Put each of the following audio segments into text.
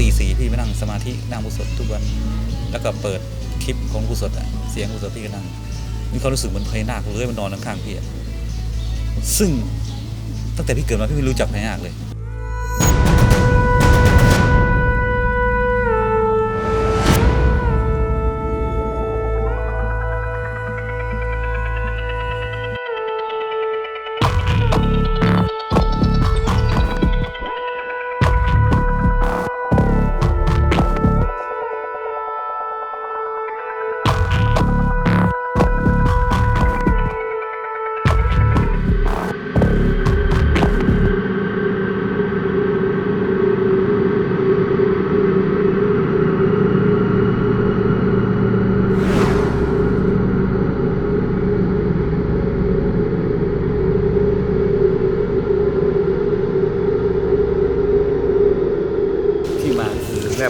ตีสี่พี่ไปนั่งสมาธินั่งบุสดทุกวัน แล้วก็เปิดคลิปของบุสดอะเสียงบุสดพี่ก็นั่งมีความรู้สึกเหมือนพญานาคเลื้อยมันอนข้างๆพี่อะซึ่งตั้งแต่พี่เกิดมาพี่ไม่รู้จักพญานาคเลย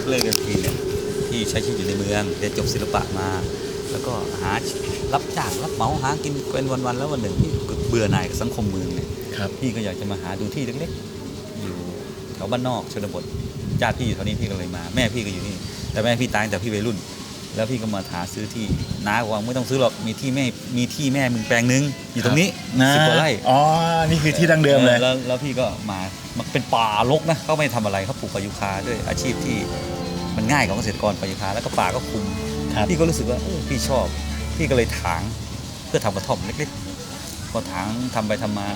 รบเริ่มกันทีเนี่ยที่ใช้ชีวิตอยู่ในเมืองเรียนจบศิลปะมา แล้วก็หารับจ้างรับเหมาหากินเป็นวันๆแล้ววันหนึ่งพี่เบื่อหน่ายกับสังคมเมืองเนี่ยครับพี่ก็อยากจะมาหาดูที่เล็กๆอยู่แถวบ้านนอกชนบทญาติพี่อยู่แถวนี้พี่ก็เลยมา แม่พี่ก็อยู่นี่ แต่แม่พี่ตายตั้งแต่พี่วัยรุ่น แล้วพี่ก็มาหาซื้อที่น้าบอกว่าไม่ต้องซื้อหรอกมีที่แม่มีที่แม่มึงแปลงนึงอยู่ตรงนี้นะสิบกว่าไร่อ๋อนี่คือที่ดั้งเดิมเลยแล้วแล้วพี่ก็มามันเป็นป่ารกนะเขาไม่ทำอะไรเขาปลูกปายุคาด้วยอาชีพที่ มันง่ายของเกษตรกรปายุคาแล้วก็ป่าก็คุมครับ พี่ก็รู้สึกว่าเออพี่ชอบ พี่ก็เลยถางเพื่อทำกระท่อมเล็กๆพอถางทำไปทำมา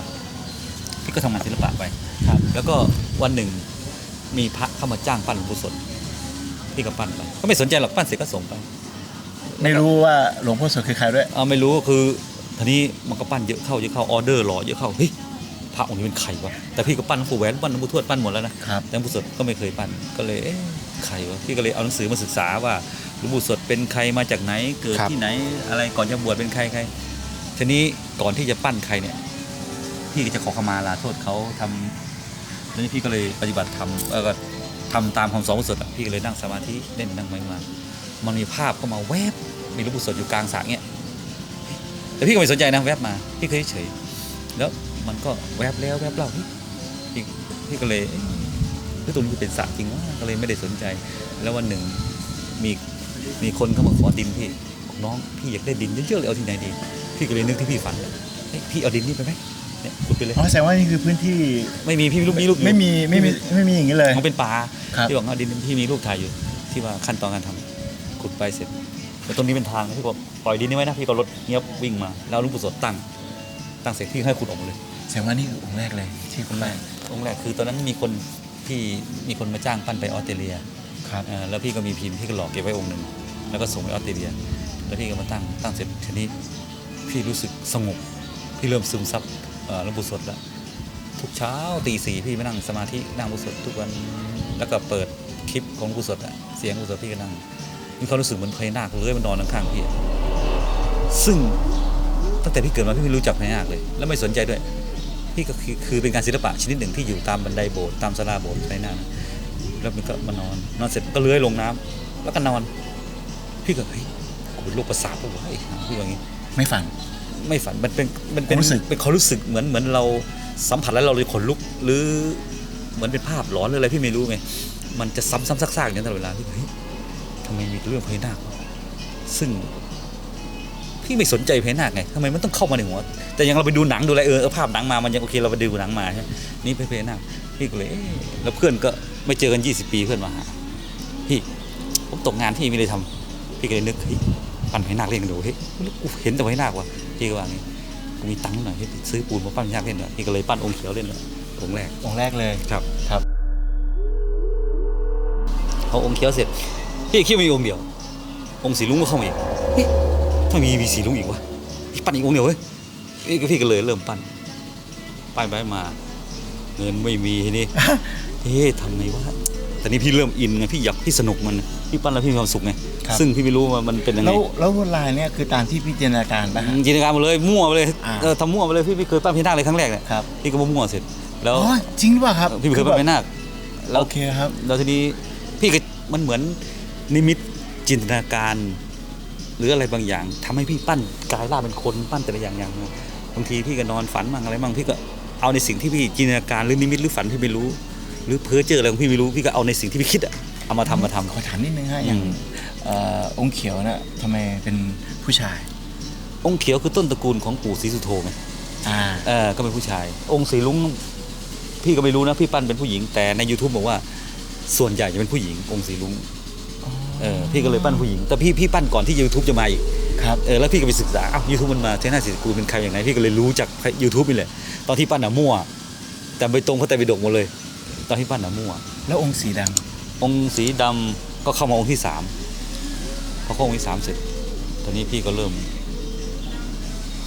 พี่ก็ทำงานศิลปะไป ครับ แล้วก็วันหนึ่งมีพระเข้ามาจ้างปั้นหลวงปู่สดพี่ก็ปั้นไปก็ไม่สนใจหรอกปั้นเสร็จก็ส่งไปไม่รู้ว่าหลวงพ่อสดคือใครด้วย เอาไม่รู้คือทีนี้มันก็ปั้นเยอะเข้าเยอะเข้าออเดอร์รอเยอะเข้าเฮ้ยพระองค์นี้เป็นใครวะแต่พี่ก็ปั้นหลวงปู่แหวนปั้นหลวงปู่ทวดปั้นหมดแล้วนะครับ แต่หลวงปู่สดก็ไม่เคยปั้นก็เลยเอ๊ะ ใครวะพี่ก็เลยเอาหนังสือมาศึกษาว่าหลวงปู่สดเป็นใครมาจากไหนเกิดครับ ที่ไหนอะไรก่อนจะบวชเป็นใครใครทีนี้ก่อนที่จะปั้นใครเนี่ยพี่ก็จะขอขมาลาโทษเขาทำแล้วนี่พี่ก็เลยปฏิบัติธรรมเออก็ทำตามคำสอนหลวงปู่สดอะพี่ก็เลยนั่งสมาธิเล่นนั่งไม้มา มันมีภาพเข้ามาแวบมีหลวงปู่สดอยู่กลางสระเงี้ยแต่พี่ก็ไม่สนใจนะแวบมาพี่เคยเฉยๆแล้วมันก็แวบแล้วแวบเล่าเฮ้ยพี่พี่ก็เลยเอ๊ะ เฮ้ยตรงนี้จะเป็นสระจริงวะก็เลยไม่ได้สนใจ แล้ววันหนึ่งมีมีคนเข้ามาขอดินพี่บอกน้องพี่อยากได้ดินเยอะๆเลยเอาที่ไหนดี พี่ก็เลยนึกที่พี่ฝันเลยเฮ้ยพี่เอาดินนี่ไปไหมเนี่ยขุดไปเลยอ๋อแสดงว่านี่คือพื้นที่ไม่มีพี่มีรูปมีรูปอยู่ไม่มีไม่มีไม่มีอย่างนี้เลย มันเป็นป่าครับที่บอกว่าดินที่มีรูปถ่ายอยู่ ที่ว่าขั้นตอนการทำขุดไปเสร็จแล้วตรงนี้เป็นทางนะพี่ก็ปล่อยดินนี้ไว้นะพี่ก็รถเงียบวิ่งมา แล้วหลุงปู่สดตั้ง ตั้งเสร็จพี่ให้ขุดออกมาเลย แสดงว่านี่คือองค์แรกเลยที่คนแรกองค์แรกคือตอนนั้นมีคน พี่มีคนมาจ้างปั้นไปออสเตรเลียครับเอ่อแล้วพี่ก็มีพิมพ์พี่ก็หลอกเก็บไว้องค์หนึ่งแล้วก็ส่งไปออสเตรเลีย แล้วพี่ก็มาตั้งตั้งเสร็จทีนี้พี่รู้สึกสงบพี่เริ่มซึมซับเอ่อหลวงปู่สดแล้วทุกเช้าตีสี่พี่ไปนั่งสมาธินั่งหลวงปู่สดทุกวันแล้วก็เปิดคลิปของหลวงปู่สดอะเสียงหลวงปู่สดพี่ก็นั่งมีความรู้สึกเหมือนพญานาคเลื้อยมานอนข้างๆพี่อะซึ่ง ตั้งแต่พี่เกิดมาพี่ไม่รู้จักพญานาคเลย แล้วไม่สนใจด้วย พี่ก็คือคือเป็นการศิลปะชนิดหนึ่งที่อยู่ตามบันไดโบสถ์ตามศาลาโบสถ์ในนั้นแล้วมันก็มานอนนอนเสร็จก็เลื้อยลงน้ำแล้วก็นอน พี่ก็เฮ้ยกูเป็นโรคประสาทปะวะไอ้ห่าพี่ว่าอย่างงี้ไม่ฝัน ไม่ฝันมันเป็นมันเป็นความรู้สึกเป็นความรู้สึกเหมือนเหมือนเราสัมผัสแล้วเราเลยขนลุกหรือเหมือนเป็นภาพหลอนหรืออะไรพี่ไม่รู้ไงมันจะซ้ำๆซากๆอย่างนั้นตลอดเวลาพี่เฮ้ยทำไมมีแต่เรื่องพญานาควะซึ่ง พี่ไม่สนใจพญานาคไงทำไมมันต้องเข้ามาในหัว แต่อยังเราไปดูหนังดูอะไรเออเออภาพหนังมามันยังโอเคเราไปดูหนังมาใช่ไหมนี่เป็นพญานาคพี่ก็เลยเอ๊ะแล้วเพื่อนก็ไม่เจอกัน 20 ปีเพื่อนมาหาพี่ผมตกงานพี่ไม่ได้ทำพี่ก็เลยนึกเฮ้ยปั้นพญานาคเล่นกันดูเฮ้ยแล้วกูเห็นแต่พญานาคว่ะพี่ก็ว่างี้กูมีตังค์หน่อยเฮ้ยซื้อปูนมาปั้นพญานาคเล่นหน่อยพี่ก็เลยปั้นองค์เขียวเล่นเลยองค์แรกองค์แรกเลยครับครับพอองค์เขียวเสร็จพี่คิดว่ามีองค์เดียวองค์สีลุงก็เข้ามาอีก เฮ้ามีมีสีลุงอีกวะปั้นอีกองค์เดียวเว้ยพี่ก็พี่ก็เลยเริ่มปั้นปั้นไปมา เงินไม่มีทีนี้เฮ้ยทำไงวะแต่นี้พี่เริ่มอินไงพี่อยากพี่สนุกมันพี่ปั้นแล้วพี่มีความสุขไงครับซึ่งพี่ไม่รู้ว่ามันเป็นยังไงแล้วแล้วลายเนี่ยคือตามที่พี่จินตนาการปะจินตนาการมาเลยมั่วไปเลยเออทำมั่วไปเลยพี่ไม่เคยปั้นพญานาคเลยครั้งแรกเนี่ยครับพี่ก็มั่วเสร็จแล้วจริงหรือเปล่าครับพี่ไม่เคยปั้นพญานาคแล้วโอเคครับแล้วทีนี้พี่ก็มันเหมือนนิมิตจินตนาการ หรืออะไรบางอย่างทำให้พี่ปั้นกายร่างเป็นคนปั้นแต่ละอย่างอย่างมาบางทีพี่ก็นอนฝันบ้างอะไรบ้างพี่ก็เอาในสิ่งที่พี่จินตนาการหรือนิมิตหรือฝันที่ไม่รู้ หรือเพ้อเจออะไรของพี่ไม่รู้พี่ก็เอาในสิ่งที่พี่คิดอะเอามาทำมาทำขอถามนิดนึงฮะอย่างอืมเอ่อองค์เขียวน่ะทำไมเป็นผู้ชาย องค์เขียวคือต้นตระกูลของปู่ศรีสุโธไงอ่าเออก็เป็นผู้ชาย องค์สีลุงพี่ก็ไม่รู้นะพี่ปั้นเป็นผู้หญิงแต่ใน YouTube บอกว่าส่วนใหญ่จะเป็นผู้หญิงองค์สีลุง เออพี่ก็เลยปั้นผู้หญิง แต่พี่พี่ปั้นก่อนที่ YouTube จะมาอีกครับเออแล้วพี่ก็ไปศึกษาอ้าวยูทูบมันมาเทน่าสิกูลเป็นใครอย่างไรพี่ก็เลยรู้จาก YouTube นี่แหละตอนที่ปั้นหนามั่ว แต่ไปตรงเขาแต่ไปดกหมดเลย ตอนที่ปั้นหนามั่ว แล้วองค์สีดองค์สีดำก็เข้ามาองค์ที่สามพอเข้าองค์ที่สามเสร็จตอนนี้พี่ก็เริ่ม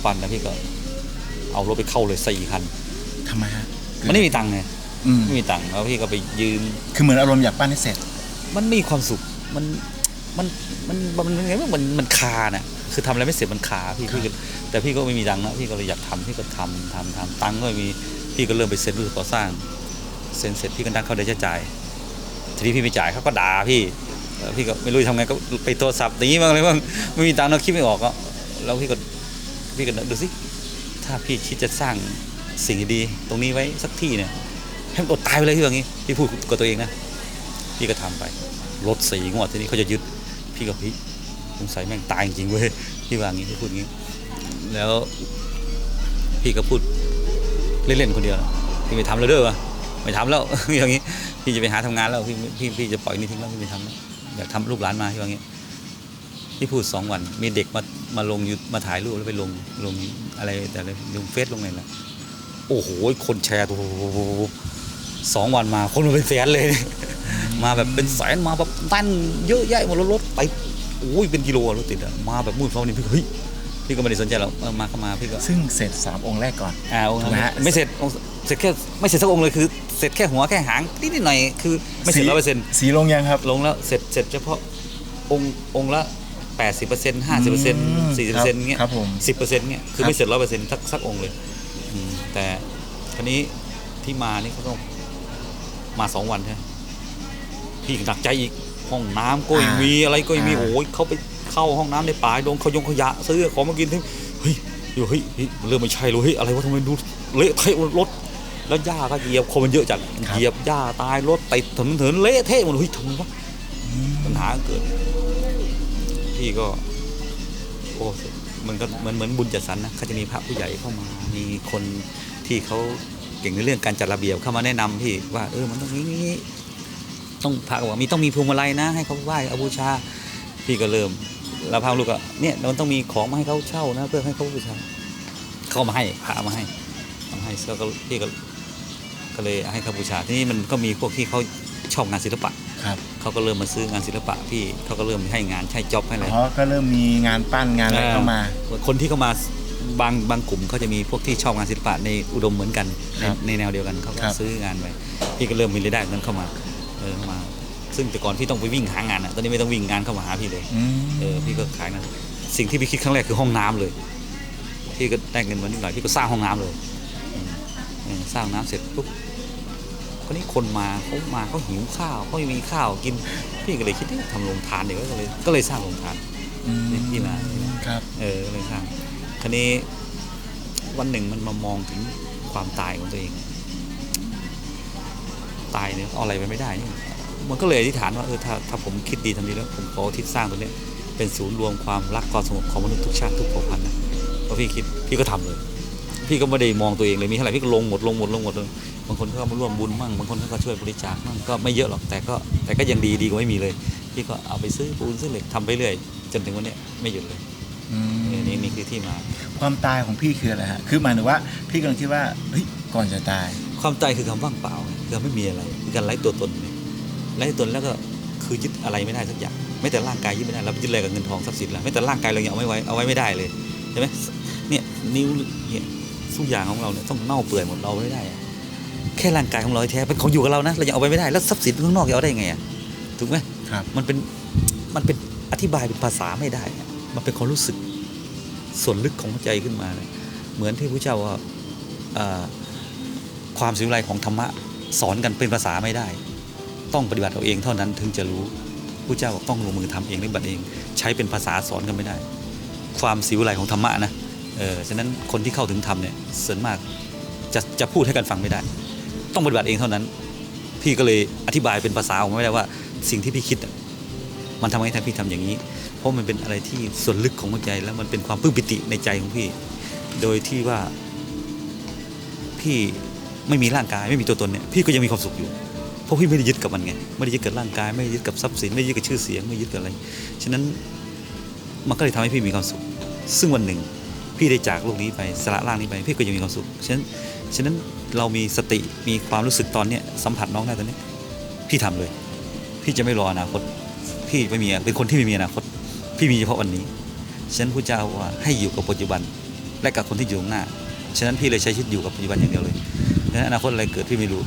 ปั้นแล้วพี่ก็ เอารถไปเข้าเลยสี่คันำทำไมฮะมันไม่มีตังค์ไงอืมไม่มีตังค์แล้วพี่ก็ไปยืม คือเหมือนอารมณ์อยากปั้นให้เสร็จ มันไม่มีความสุข มันมันมันมันมันไงว่ามันมันคาน่ะคือทำอะไรไม่เสร็จมันคาพี่พี่ก็แต่พี่ก็ไม่มีตังค์นะพี่ก็เลยอยากทำพี่ก็ทำทำทำตังค์ก็ไม่มีพี่ก็เริ่มไปเซ็นรู้ก่อสร้างเซ็นเสร็จพี่ก็นัดเขาเดี๋ยวจะจ่าย ทีนี้พี่ไม่จ่ายเขาก็ด่าพี่เออพี่ก็ไม่รู้จะทำไงก็ไปโทรศัพท์อย่างนี้บ้างอะไรบ้างไม่มีตังค์เราคิดไม่ออกก็แล้วพี่ก็พี่ก็ดูสิถ้าพี่คิดจะสร้างสิ่งดีๆตรงนี้ไว้สักที่เนี่ยให้มันอดตายไปเลยพี่ว่างี้พี่พูดกับตัวเองนะพี่ก็ทำไป รถสีงวดทีนี้เขาจะยึดพี่ก็พี่สงสัยแม่งตายจริงเว้ยพี่ว่างี้พี่พูดงี้ แล้วพี่ก็พูดเล่นๆคนเดียวพี่ไม่ทำแล้วเด้อวะไม่ทำแล้วพี่างี้พี่จะไปหาทำงานแล้วพี่พี่พี่จะปล่อยนี่ทิ้งแล้วพี่ไม่ทำแล้วอยากทำลูกหลานมาพี่ว่างี้พี่พูดสองวันมีเด็กมามาลงยูมาถ่ายรูปแล้วไปลงลงอะไรแต่อะไรลงเฟซลงอะไรนะโอ้โหคนแชร์โอ้โหสองวันมาคนมาเป็นแสนเลย มาแบบเป็นแสนมาแบบตั้นเยอะแยะหมดแล้วรถไปโอ้ยเป็นกิโลอะรถติดอะมาแบบมืดฟ้านี่พี่ก็เฮ้ยพี่ก็ไม่ได้สนใจหรอกเออมาก็มาพี่ก็ซึ่งเสร็จสามองค์แรกก่อนอ่าองค์นั้นถูกไหมฮะ ไม่เสร็จองค์เสร็จแค่ไม่เสร็จสักองค์เลยคือเสร็จแค่หัวแค่หางนิดๆหน่อยๆคือไม่เสร็จร้อยเปอร์เซ็นต์ สีลงยังครับ ลงแล้วเสร็จเสร็จเฉพาะองค์องค์ละแปดสิบเปอร์เซ็นต์ห้าสิบเปอร์เซ็นต์สี่สิบเปอร์เซ็นต์เงี้ยครับผมสิบเปอร์เซ็นต์เงี้ยคือครับไม่เสร็จร้อยเปอร์เซ็นต์สักสักองค์เลยอืมแต่ทีนี้ที่มานี่เขาต้องมาสองวันใช่ไหม พี่หนักใจอีกห้องน้ำก็ไม่มีอะไรก็ไม่มีโอ้ยเขาไปเข้าห้องน้ำในป่าดงเขายงขยะซื้อของมากินที่เฮ้ยอยู่เฮ้ยเฮ้ยเริ่มไม่ใช่เลยเฮ้ยอะไรวะทำไมดูเละเทะรถแล้วหญ้าก็เหยียบคนมันเยอะจัดเหยียบหญ้าตายรถติดถนนถนนเละเทะหมดเฮ้ยทำไมวะอืมปัญหาเกิดพี่ก็โอ้มันก็เหมือนเหมือนบุญจัดสรรนะเขาจะมีพระผู้ใหญ่เข้ามามีคนที่เขาเก่งในเรื่องการจัดระเบียบเข้ามาแนะนำพี่ว่าเออมันต้องนี้นี้ ต้องพระก็บอกมีต้องมีพวงมาลัยนะ ให้เขาไหว้เอาบูชาพี่ก็เริ่มแล้วพระลูกก็เนี่ยมันต้องมีของมาให้เขาเช่านะ เพื่อให้เขาบูชาเขามาให้พระมาให้มาให้แล้วก็พี่ก็ก็เลยให้เขาบูชาทีนี้มันก็มีพวกที่เขาชอบงานศิลปะครับเขาก็เริ่มมาซื้องานศิลปะพี่เขาก็เริ่มให้งานให้จ็อบให้อะไรอ๋อก็เริ่มมีงานปั้นงานอะไรเข้ามา คนที่เข้ามาบางบางกลุ่มเขาจะมีพวกที่ชอบงานศิลปะในอุดมเหมือนกันในครับในแนวเดียวกันเขาก็ครับซื้องานไปพี่ก็เริ่มมีรายได้นั้นเข้ามาเออเข้ามา ซึ่งแต่ก่อนพี่ต้องไปวิ่งหางานอะตอนนี้ไม่ต้องวิ่งงานเข้ามาหาพี่เลยอืมเออพี่ก็ขายนะสิ่งที่พี่คิดครั้งแรกคือห้องน้ำเลยพี่ก็ได้เงินมานิดหน่อยพี่ก็สร้างห้องน้ำเลยอืมเออสร้างน้ำเสร็จปุ๊บคนนี้คนมาเขามาเขาหิวข้าวเขาไม่มีข้าวกินพี่ก็เลยคิดว่าทำโรงทานเดี๋ยวก็เลยก็เลยสร้างโรงทานอืมนี่ที่มาครับเออก็เลยสร้างคราวนี้วันหนึ่งมันมามองถึงความตายของตัวเอง ตายเนี่ยเอาอะไรไปไม่ได้นี่มันก็เลยอธิษฐานว่าเออถ้าถ้าผมคิดดีทำดีแล้วผมขออุทิศสร้างตัวเนี้ยเป็นศูนย์รวมความรักความสงบของมนุษย์ทุกชาติทุกเผ่าพันธุ์นะพอพี่คิดพี่ก็ทำเลย พี่ก็ไม่ได้มองตัวเองเลยมีเท่าไหร่พี่ก็ลงหมดลงหมดลงหมดเลยบางคนก็มาร่วมบุญมั่งบางคนก็ช่วยบริจาคมั่งก็ไม่เยอะหรอกแต่ก็แต่ก็ยังดีดีกว่าไม่มีเลย พี่ก็เอาไปซื้อปูนซื้อเหล็กทำไปเรื่อยจนถึงวันเนี้ยไม่หยุดเลยอืมเออนี่นี่คือที่มา ความตายของพี่คืออะไรฮะคือหมายถึงว่า พี่กำลังคิดว่าเฮ้ยก่อนจะตาย ความตายคือคำว่างเปล่าคือ การไม่มีอะไรคือการไร้ตัวตนเนี่ยไร้ตัวตนแล้วก็คือยึดอะไรไม่ได้สักอย่างไม่แต่ร่างกายยึดไม่ได้เราไปยึดอะไรกับเงินทองทรัพย์สินแล้วไม่แต่ร่างกายเรายังเอาไม่ไว้เอาไว้ไม่ได้เลยใช่ไหมเนี่ยนิ้วเนี่ยทุกอย่างของเราเนี่ยต้องเน่าเปื่อยหมดเราไม่ได้อะแค่ร่างกายของเราแท้เป็นของอยู่กับเรานะเรายังเอาไว้ไม่ได้แล้วทรัพย์สินข้างนอกจะเอาได้ไงอะถูกไหมครับมันเป็นมันเป็นอธิบายเป็นภาษาไม่ได้อะมันเป็นความรู้สึกส่วนลึกของหัวใจขึ้นมาเลยเหมือนที่พระเจ้าว่าอ่าความสิวิไลของธรรมะ สอนกันเป็นภาษาไม่ได้ ต้องปฏิบัติเอาเองเท่านั้นถึงจะรู้ผู้เจ้าบอกต้องลงมือทำเองปฏิบัติเอง ใช้เป็นภาษาสอนกันไม่ได้ ความสิวิไลของธรรมะนะเออฉะนั้นคนที่เข้าถึงธรรมเนี่ยส่วนมากจะจะพูดให้กันฟังไม่ได้ ต้องปฏิบัติเองเท่านั้น พี่ก็เลยอธิบายเป็นภาษาออกมาไม่ได้ว่า สิ่งที่พี่คิดมันทำให้ทำพี่ทำอย่างนี้ เพราะมันเป็นอะไรที่ส่วนลึกของหัวใจ แล้วมันเป็นความปลื้มปิติในใจของพี่ โดยที่ว่าพี่ ไม่มีร่างกายไม่มีตัวตนเนี่ยพี่ก็ยังมีความสุขอยู่เพราะพี่ไม่ได้ยึดกับมันไงไม่ได้ยึดกับร่างกายไม่ได้ยึดกับทรัพย์สินไม่ได้ยึดกับชื่อเสียงไม่ยึดกับอะไรฉะนั้นมันก็เลยทำให้พี่มีความสุข ซึ่งวันหนึ่งพี่ได้จากโลกนี้ไปสละร่างนี้ไปพี่ก็ยังมีความสุขฉะนั้นฉะนั้นเรามีสติมีความรู้สึกตอนเนี้ยสัมผัสน้องได้ตอนนี้พี่ทำเลย พี่จะไม่รออนาคต พี่ไม่มีเป็นคนที่ไม่มีอนาคต พี่มีเฉพาะวันนี้ฉะนั้นพระเจ้าว่าให้อยู่กับปัจจุบันและกับคนที่อยู่ข้างหน้าฉะนั้นพี่เลยใช้ชีวิตอยู่กับปัจจุบันอย่างเดียวเลย นั้นอนาคตอะไรเกิดพี่ไม่รู้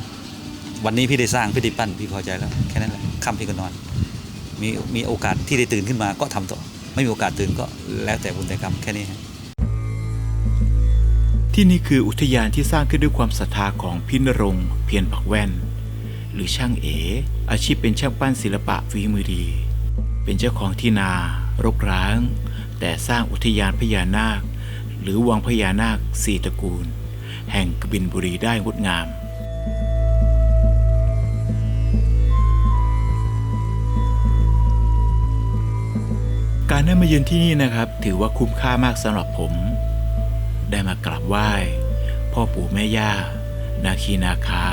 วันนี้พี่ได้สร้างพี่ได้ปั้นพี่พอใจแล้วแค่นั้นแหละค่ำพี่ก็นอน มีมีโอกาสที่ได้ตื่นขึ้นมาก็ทำต่อ ไม่มีโอกาสตื่นก็แล้วแต่บุญแต่กรรมแค่นี้ที่นี่คืออุทยานที่สร้างขึ้นด้วยความศรัทธาของพินรงเพียรปักแว่น หรือช่างเอ อาชีพเป็นช่างปั้นศิลปะฝีมือดี เป็นเจ้าของที่นารกร้าง แต่สร้างอุทยานพญานาค หรือวังพญานาคสี่ตระกูล แห่งกบินบุรีได้งดงามการได้มาเยือนที่นี่นะครับ ถือว่าคุ้มค่ามากสำหรับผม ได้มากราบไหว้ พ่อปู่แม่ย่า นาคีนาคา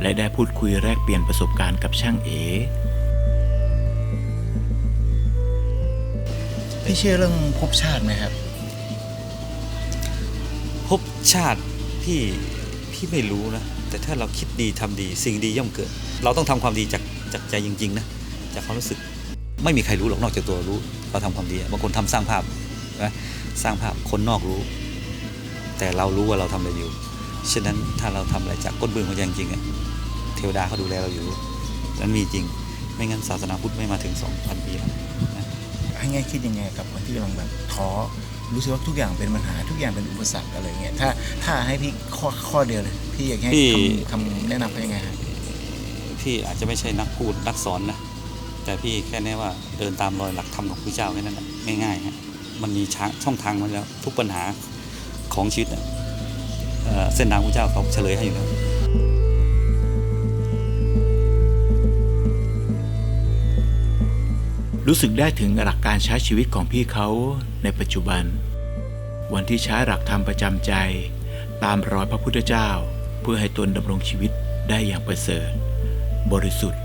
และได้พูดคุยแลกเปลี่ยนประสบการณ์กับช่างเอพี่เชื่อเรื่องภพชาติไหมครับ ภพชาติพี่พี่ไม่รู้นะ แต่ถ้าเราคิดดีทำดีสิ่งดีย่อมเกิด เราต้องทำความดีจากจากใจจริงๆนะจากความรู้สึกไม่มีใครรู้หรอกนอกจากตัวรู้เราทำความดีบางคนทำสร้างภาพนะสร้างภาพคนนอกรู้ แต่เรารู้ว่าเราทำอะไรอยู่ฉะนั้นถ้าเราทำอะไรจากก้นบึ้งของใจจริงๆอะเทวดาเขาดูแลเราอยู่นั้นมีจริง ไม่งั้นศาสนาพุทธไม่มาถึง 2,000 ปีแล้วนะให้ง่ายคิดยังไงกับคนที่กำลังแบบท้อ รู้สึกว่าทุกอย่างเป็นปัญหาทุกอย่างเป็นอุปสรรคอะไรเงี้ยถ้าถ้าให้พี่ข้อข้อเดียวเลยพี่อยากให้พี่ คำคำแนะนำเขายังไงฮะพี่อาจจะไม่ใช่นักพูดนักสอนนะ แต่พี่แค่แนี้ว่าเดินตามรอยหลักธรรมของพระเจ้าแค่นั้นแหละง่ายๆฮะมันมีช้าช่องทางมาแล้ว ทุกปัญหาของชีวิตอะเอ่อเส้นทางพระเจ้าเขาเฉลยให้อยู่แล้ว รู้สึกได้ถึงหลักการใช้ชีวิตของพี่เขาในปัจจุบัน วันที่ใช้หลักธรรมประจำใจ ตามรอยพระพุทธเจ้า เพื่อให้ตนดำรงชีวิตได้อย่างประเสริฐ บริสุทธิ์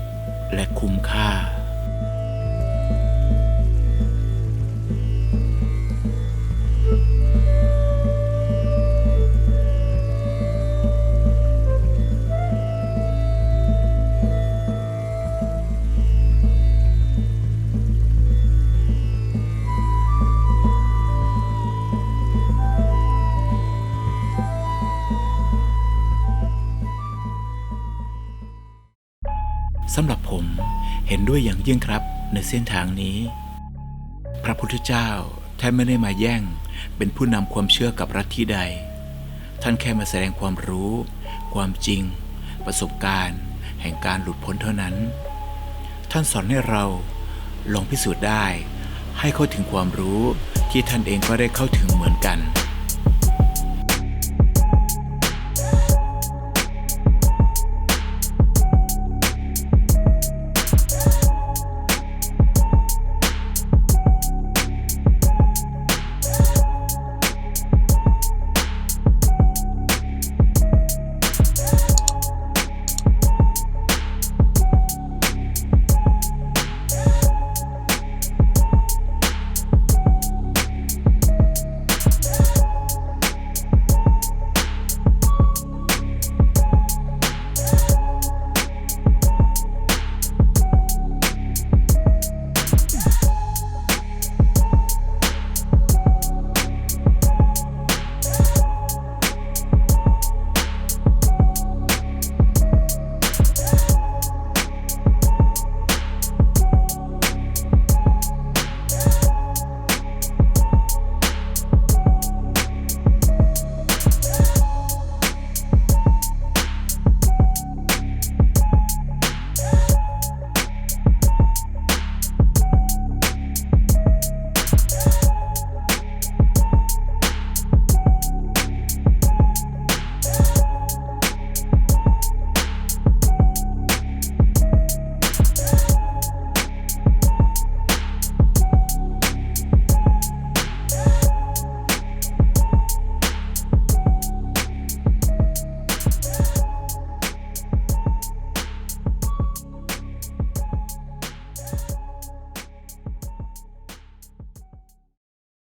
และคุ้มค่า ด้วยอย่างยิ่งครับ ในเส้นทางนี้ พระพุทธเจ้าท่านไม่ได้มาแย่ง เป็นผู้นำความเชื่อกับรัฐที่ใด ท่านแค่มาแสดงความรู้ ความจริง ประสบการณ์ แห่งการหลุดพ้นเท่านั้น ท่านสอนให้เราลองพิสูจน์ได้ ให้เข้าถึงความรู้ที่ท่านเองก็ได้เข้าถึงเหมือนกัน